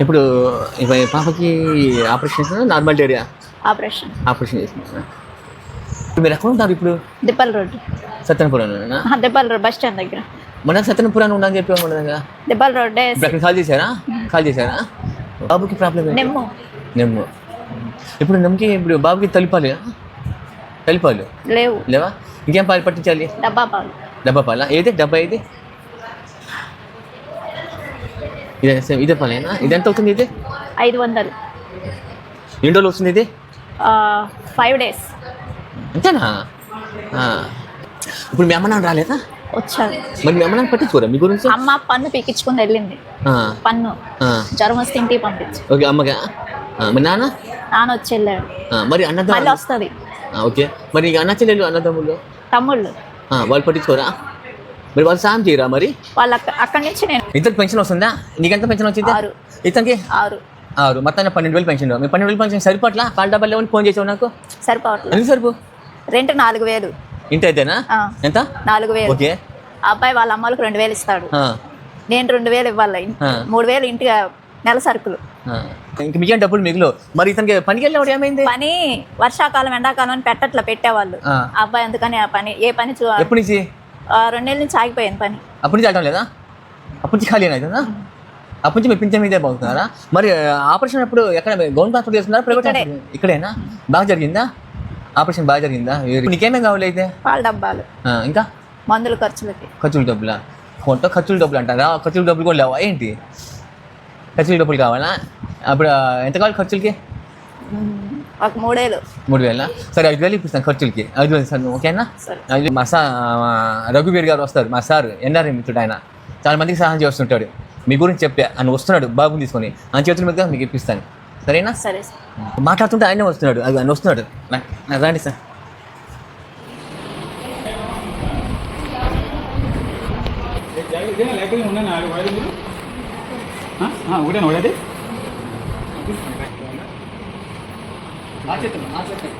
ఇప్పుడు పాపకి operation normal area operation. Operation చేసిన మీరు ఎక్కడ ఉంటారు ఇప్పుడు? దిప్పల్ రోడ్డు సత్యనపురంలోనా ఆహా, దిప్పల్ రోడ్ బస్ స్టాండ్ దగ్గర. మన సత్యనపురాన్ని ఉండని చెప్పి ఉండదు కదా దిప్పల్ రోడ్డే ఇప్పుడు అక్కడ కాల్ చేశారా? కాల్ చేశారా? బాబుకి ప్రాబ్లం నెమ్ము. నెమ్ము. ఇప్పుడు నెమ్ముకి ఇప్పుడు బాబుకి తలిపాలి తలిపాలు? లేవు. లేవా? ఇంకేం పాలు పట్టించాలి? డబ్బా పాలు. డబ్బా పాలా? ఏది? డబ్బా ఏది? ఇదే ఇదే పాలేనా? ఇది ఎంత అవుతుంది ఇది? ఐదు వందలు. ఎన్ని రోజులు వస్తుంది ఇది? Five days. అంతేనా. ఇప్పుడు మీ అమ్మ నాన్న రాలేదా? వచ్చారు. మరి మీ అమ్మ నాన్న పట్టించుకోరా మీ గురించి? అమ్మ పన్ను పీకించుకుని వెళ్ళింది. పన్ను. జ్వరం వస్తే ఇంటికి పంపించు. ఓకే అమ్మగా మరి నాన్న? నాన్న వచ్చి వెళ్ళాడు. మరి మళ్ళీ అన్నదా వస్తుంది ఓకే. మరి అన్న చెల్లెలు అన్నదమ్ములు? తమ్ముళ్ళు. ఆ, వాళ్ళు పట్టించుకోరా? మరి వాళ్ళు సాయం చేయరా మరి? వాళ్ళు అక్క- అక్కడి నుంచి నేను ఇద్దరికి పెన్షన్ వస్తుందా? నీకెంత పెన్షన్ వచ్చింది? ఆరు. ఇతనికి? ఆరు. ఆరు. మొత్తాన్ని పన్నెండు వేలు పెన్షన్. మీ పన్నెండు వేలు పెన్షన్ సరిపట్లా పాల డబ్బాలు లేవని ఫోన్ చేసావు నాకు? సరిపోవట్లేదు సరిపో? రెంట్ నాలుగు వేలు. ఇంత అయితేనా ఎంత? నాలుగు వేలు. ఓకే. అబ్బాయి వాళ్ళ అమ్మలకు రెండు వేలు ఇస్తాడు. నేను రెండు వేలు ఇవ్వాలి. మూడు వేలు ఇంటికి నెల సరుకులు. ఇంక మీకేం డబ్బులు మిగిలి మరి ఇతనికి పనికి వెళ్ళినప్పుడు ఏమైంది? పని వర్షాకాలం ఎండాకాలం అని పెట్టట్లా పెట్టేవాళ్ళు. అబ్బాయి అందుకని ఆ పని ఏ పని చూ ఎప్పటి నుంచి? ఆ, రెండేళ్ళ నుంచి ఆగిపోయింది పని. అప్పటి నుంచి వెళ్ళడం లేదా? అప్పటి నుంచి ఖాళీ అవుతుందా అప్పటి నుంచి మీ పింఛన్ మీదే బాగుతున్నారా? మరి ఆపరేషన్ అప్పుడు ఎక్కడ గవర్నమెంట్ హాస్పిటల్ చేస్తున్నారా ప్రైవేట్ ఇక్కడేనా? బాగా జరిగిందా? ఆపరేషన్ బాగా జరిగిందా? నీకేమేం కావాలి అయితే? పాల డబ్బాలు. ఇంకా? మందుల ఖర్చులకి. ఖర్చుల డబ్బులా? కొంత ఖర్చుల డబ్బులు అంటారా? ఖర్చుల డబ్బులు కూడా లేవా? ఏంటి? ఖర్చుల డబ్బులు కావాలా? అప్పుడు ఎంత కావాలి ఖర్చులకి? ఒక మూడేళ్ళు మూడు వేల? సరే ఐదు వేలు ఇప్పిస్తాను ఖర్చులకి. ఐదు వేలు సార్. ఓకేనా మా సార్ రఘువీర్ గారు వస్తారు మా సార్ ఎన్ఆర్ఐ మిత్రుడు ఆయన. చాలా మందికి సహాయం చేస్తుంటాడు. మీ గురించి చెప్పా ఆయన వస్తున్నాడు బాబుని తీసుకొని. ఆయన చేతుల మీద మీకు ఇప్పిస్తాను. సరేనా సరే సార్ మాట్లాడుతుంటే ఆయనే వస్తున్నాడు అది ఆయన వస్తున్నాడు రండి సార్ ఒకటేనా ఒకటి సార్